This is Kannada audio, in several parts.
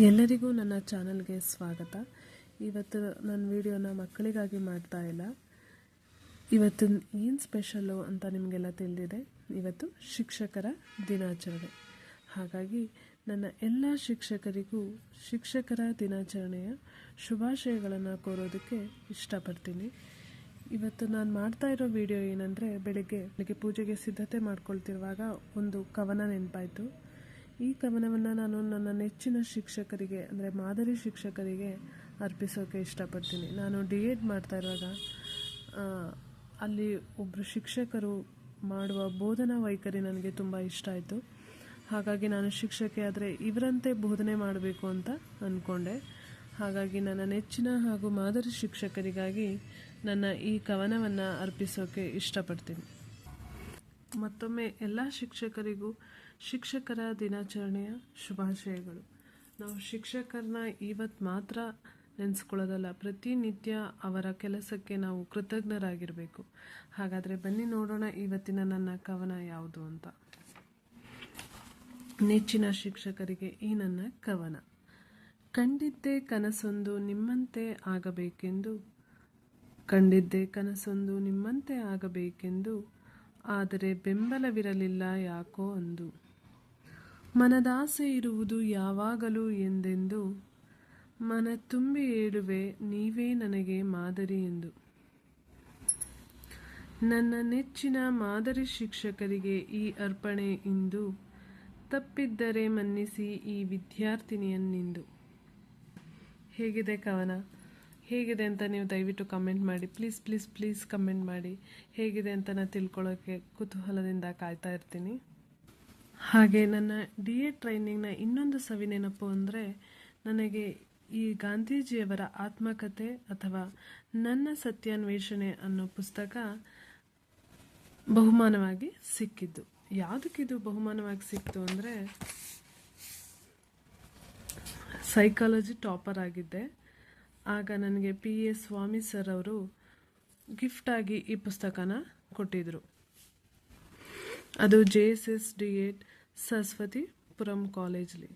ಎಲ್ಲರಿಗೂ ನನ್ನ ಚಾನಲ್ಗೆ ಸ್ವಾಗತ. ಇವತ್ತು ನನ್ನ ವಿಡಿಯೋನ ಮಕ್ಕಳಿಗಾಗಿ ಮಾಡ್ತಾ ಇಲ್ಲ. ಇವತ್ತು ಏನು ಸ್ಪೆಷಲ್ಲು ಅಂತ ನಿಮಗೆಲ್ಲ ತಿಳಿದಿದೆ. ಇವತ್ತು ಶಿಕ್ಷಕರ ದಿನಾಚರಣೆ. ಹಾಗಾಗಿ ನನ್ನ ಎಲ್ಲ ಶಿಕ್ಷಕರಿಗೂ ಶಿಕ್ಷಕರ ದಿನಾಚರಣೆಯ ಶುಭಾಶಯಗಳನ್ನು ಕೋರೋದಕ್ಕೆ ಇಷ್ಟಪಡ್ತೀನಿ. ಇವತ್ತು ನಾನು ಮಾಡ್ತಾ ಇರೋ ವಿಡಿಯೋ ಏನಂದರೆ, ಬೆಳಿಗ್ಗೆ ಬೆಳಿಗ್ಗೆ ಪೂಜೆಗೆ ಸಿದ್ಧತೆ ಮಾಡ್ಕೊಳ್ತಿರುವಾಗ ಒಂದು ಕವನ ನೆನಪಾಯಿತು. ಈ ಕವನವನ್ನು ನಾನು ನನ್ನ ನೆಚ್ಚಿನ ಶಿಕ್ಷಕರಿಗೆ, ಅಂದರೆ ಮಾದರಿ ಶಿಕ್ಷಕರಿಗೆ ಅರ್ಪಿಸೋಕೆ ಇಷ್ಟಪಡ್ತೀನಿ. ನಾನು ಡಿ ಎಡ್ ಮಾಡ್ತಾ ಇರುವಾಗ ಅಲ್ಲಿ ಒಬ್ಬರು ಶಿಕ್ಷಕರು ಮಾಡುವ ಬೋಧನಾ ವೈಖರಿ ನನಗೆ ತುಂಬ ಇಷ್ಟ ಆಯಿತು. ಹಾಗಾಗಿ ನಾನು ಶಿಕ್ಷಕಿ ಆದರೆ ಇವರಂತೆ ಬೋಧನೆ ಮಾಡಬೇಕು ಅಂತ ಅಂದ್ಕೊಂಡೆ ಹಾಗಾಗಿ ನನ್ನ ನೆಚ್ಚಿನ ಹಾಗೂ ಮಾದರಿ ಶಿಕ್ಷಕರಿಗಾಗಿ ನನ್ನ ಈ ಕವನವನ್ನು ಅರ್ಪಿಸೋಕೆ ಇಷ್ಟಪಡ್ತೀನಿ. ಮತ್ತೊಮ್ಮೆ ಎಲ್ಲ ಶಿಕ್ಷಕರಿಗೂ ಶಿಕ್ಷಕರ ದಿನಾಚರಣೆಯ ಶುಭಾಶಯಗಳು. ನಾವು ಶಿಕ್ಷಕರನ್ನ ಇವತ್ತು ಮಾತ್ರ ನೆನೆಸ್ಕೊಳ್ಳೋದಲ್ಲ, ಪ್ರತಿನಿತ್ಯ ಅವರ ಕೆಲಸಕ್ಕೆ ನಾವು ಕೃತಜ್ಞರಾಗಿರಬೇಕು. ಹಾಗಾದರೆ ಬನ್ನಿ ನೋಡೋಣ ಇವತ್ತಿನ ನನ್ನ ಕವನ ಯಾವುದು ಅಂತ. ನೆಚ್ಚಿನ ಶಿಕ್ಷಕರಿಗೆ ಈ ನನ್ನ ಕವನ. ಕಂಡಿದ್ದೇ ಕನಸೊಂದು ನಿಮ್ಮಂತೆ ಆಗಬೇಕೆಂದು, ಕಂಡಿದ್ದೆ ಕನಸೊಂದು ನಿಮ್ಮಂತೆ ಆಗಬೇಕೆಂದು, ಆದರೆ ಬೆಂಬಲವಿರಲಿಲ್ಲ ಯಾಕೋ ಅಂದು. ಮನದಾಸೆ ಇರುವುದು ಯಾವಾಗಲೂ ಎಂದೆಂದು ಮನ ತುಂಬಿ ಏಳುವೆ, ನೀವೇ ನನಗೆ ಮಾದರಿ ಎಂದು. ನನ್ನ ನೆಚ್ಚಿನ ಮಾದರಿ ಶಿಕ್ಷಕರಿಗೆ ಈ ಅರ್ಪಣೆ ಇಂದು. ತಪ್ಪಿದ್ದರೆ ಮನ್ನಿಸಿ ಈ ವಿದ್ಯಾರ್ಥಿನಿಯನ್ನಿಂದು. ಹೇಗಿದೆ ಕವನ? ಹೇಗಿದೆ ಅಂತ ನೀವು ದಯವಿಟ್ಟು ಕಮೆಂಟ್ ಮಾಡಿ. ಪ್ಲೀಸ್ ಪ್ಲೀಸ್ ಪ್ಲೀಸ್ ಕಮೆಂಟ್ ಮಾಡಿ. ಹೇಗಿದೆ ಅಂತ ನಾನು ತಿಳ್ಕೊಳ್ಳೋಕ್ಕೆ ಕುತೂಹಲದಿಂದ ಕಾಯ್ತಾ ಇರ್ತೀನಿ. ಹಾಗೆ ನನ್ನ ಡಿ ಎ ಟ್ರೈನಿಂಗ್ನ ಇನ್ನೊಂದು ಸವಿನೆನಪು ಅಂದರೆ ನನಗೆ ಈ ಗಾಂಧೀಜಿಯವರ ಆತ್ಮಕಥೆ ಅಥವಾ ನನ್ನ ಸತ್ಯಾನ್ವೇಷಣೆ ಅನ್ನೋ ಪುಸ್ತಕ ಬಹುಮಾನವಾಗಿ ಸಿಕ್ಕಿದ್ದು. ಯಾವುದಕ್ಕಿದು ಬಹುಮಾನವಾಗಿ ಸಿಕ್ತು ಅಂದರೆ ಸೈಕಾಲಜಿ ಟಾಪರ್ ಆಗಿದ್ದೆ. ಆಗ ನನಗೆ ಪಿ ಎಸ್ ಸ್ವಾಮಿ ಸರ್ ಅವರು ಗಿಫ್ಟಾಗಿ ಈ ಪುಸ್ತಕನ ಕೊಟ್ಟಿದ್ರು. ಅದು J S S D Ed Saraswatipuram ಕಾಲೇಜ್ಲಿ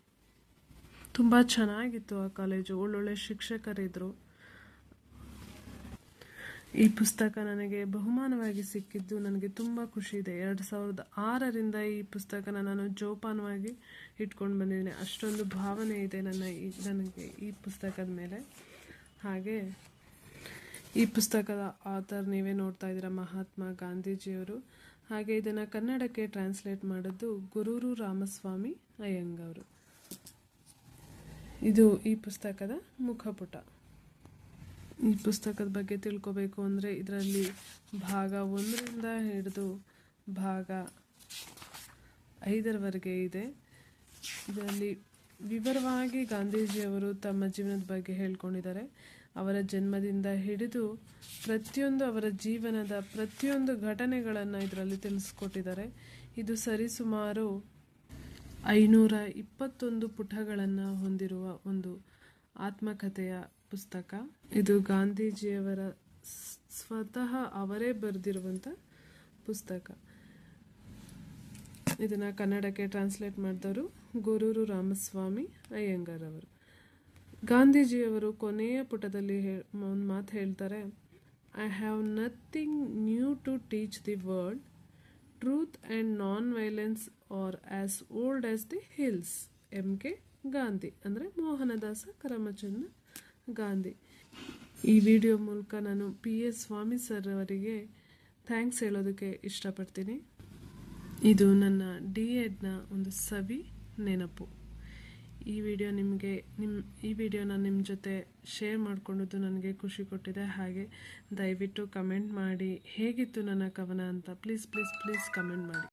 ತುಂಬ ಚೆನ್ನಾಗಿತ್ತು ಆ ಕಾಲೇಜು ಒಳ್ಳೊಳ್ಳೆ ಶಿಕ್ಷಕರಿದ್ದರು ಈ ಪುಸ್ತಕ ನನಗೆ ಬಹುಮಾನವಾಗಿ ಸಿಕ್ಕಿದ್ದು, ನನಗೆ ತುಂಬ ಖುಷಿ ಇದೆ. ಎರಡು ಸಾವಿರದ ಆರರಿಂದ ಈ ಪುಸ್ತಕನ ನಾನು ಜೋಪಾನವಾಗಿ ಇಟ್ಕೊಂಡು ಬಂದಿದ್ದೀನಿ. ಅಷ್ಟೊಂದು ಭಾವನೆ ಇದೆ ನನ್ನ ಈ, ನನಗೆ ಈ ಪುಸ್ತಕದ ಮೇಲೆ. ಹಾಗೆ, ಈ ಪುಸ್ತಕದ ಆಥರ್ ನೀವೇ ನೋಡ್ತಾ ಇದ್ದೀರಾ ಮಹಾತ್ಮ ಗಾಂಧೀಜಿಯವರು. ಹಾಗೆ ಇದನ್ನು ಕನ್ನಡಕ್ಕೆ ಟ್ರಾನ್ಸ್ಲೇಟ್ ಮಾಡಿದ್ದು ಗುರೂರು ರಾಮಸ್ವಾಮಿ ಅಯ್ಯಂಗವರು ಇದು ಈ ಪುಸ್ತಕದ ಮುಖಪುಟ. ಈ ಪುಸ್ತಕದ ಬಗ್ಗೆ ತಿಳ್ಕೊಬೇಕು ಅಂದರೆ ಇದರಲ್ಲಿ ಭಾಗ ಒಂದರಿಂದ ಹಿಡಿದು ಭಾಗ ಐದರವರೆಗೆ ಇದೆ. ಇದರಲ್ಲಿ ವಿವರವಾಗಿ ಗಾಂಧೀಜಿಯವರು ತಮ್ಮ ಜೀವನದ ಬಗ್ಗೆ ಹೇಳ್ಕೊಂಡಿದ್ದಾರೆ. ಅವರ ಜನ್ಮದಿಂದ ಹಿಡಿದು ಪ್ರತಿಯೊಂದು ಅವರ ಜೀವನದ ಪ್ರತಿಯೊಂದು ಘಟನೆಗಳನ್ನು ಇದರಲ್ಲಿ ತಿಳಿಸ್ಕೊಟ್ಟಿದ್ದಾರೆ. ಇದು ಸರಿಸುಮಾರು ಐನೂರ ಇಪ್ಪತ್ತೊಂದು ಪುಟಗಳನ್ನು ಹೊಂದಿರುವ ಒಂದು ಆತ್ಮಕಥೆಯ ಪುಸ್ತಕ. ಇದು ಗಾಂಧೀಜಿಯವರ ಸ್ವತಃ ಅವರೇ ಬರೆದಿರುವಂಥ ಪುಸ್ತಕ. ಇದನ್ನು ಕನ್ನಡಕ್ಕೆ ಟ್ರಾನ್ಸ್ಲೇಟ್ ಮಾಡಿದವರು ಗುರೂರು ರಾಮಸ್ವಾಮಿ ಅಯ್ಯಂಗಾರ್ ಅವರು. ಗಾಂಧೀಜಿಯವರು ಕೊನೆಯ ಪುಟದಲ್ಲಿ ಒಂದು ಮಾತು ಹೇಳ್ತಾರೆ I have nothing new to teach the world truth and non violence are as old as the hills M K Gandhi ಅಂದರೆ ಮೋಹನದಾಸ ಕರಮಚಂದ್ರ ಗಾಂಧಿ. ಈ ವಿಡಿಯೋ ಮೂಲಕ ನಾನು ಪಿ ಎಸ್ ಸ್ವಾಮಿ ಸರ್ ಅವರಿಗೆ ಥ್ಯಾಂಕ್ಸ್ ಹೇಳೋದಕ್ಕೆ ಇಷ್ಟಪಡ್ತೀನಿ. ಇದು ನನ್ನ ಡಿ ಎಡ್ನ ಒಂದು ಸವಿ ನೆನಪು. ಈ ವಿಡಿಯೋ ನಿಮಗೆ ನಿಮ್ಮ ಈ ವಿಡಿಯೋನ ನಿಮ್ಮ ಜೊತೆ ಶೇರ್ ಮಾಡಿಕೊಂಡಿದ್ದು ನನಗೆ ಖುಷಿ ಕೊಟ್ಟಿದೆ. ಹಾಗೆ ದಯವಿಟ್ಟು ಕಮೆಂಟ್ ಮಾಡಿ, ಹೇಗಿತ್ತು ನನ್ನ ಕವನ ಅಂತ ಪ್ಲೀಸ್ ಪ್ಲೀಸ್ ಪ್ಲೀಸ್ ಕಮೆಂಟ್ ಮಾಡಿ.